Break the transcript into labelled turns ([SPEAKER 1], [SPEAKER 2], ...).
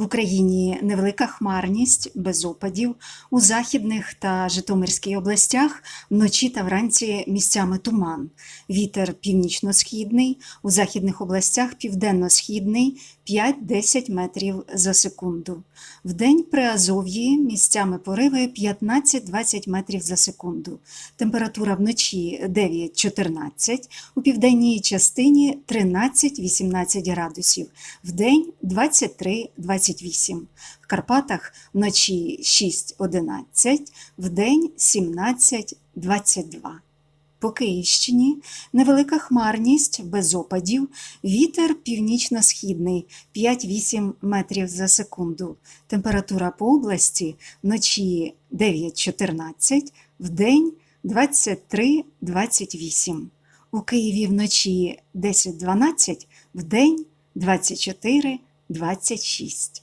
[SPEAKER 1] В Україні невелика хмарність без опадів. У західних та Житомирській областях вночі та вранці місцями туман. Вітер північно-східний, у західних областях південно-східний 5-10 метрів за секунду. Вдень день при Азов'ї місцями пориви 15-20 метрів за секунду. Температура вночі 9-14, у південній частині 13-18 градусів, Вдень 23-20. 28, в Карпатах вночі 6-11, вдень 17-22. По Київщині невелика хмарність без опадів, вітер північно-східний 5-8 метрів за секунду. Температура по області вночі 9.14, в день 23-28. У Києві вночі 10-12, в день 24 24-26.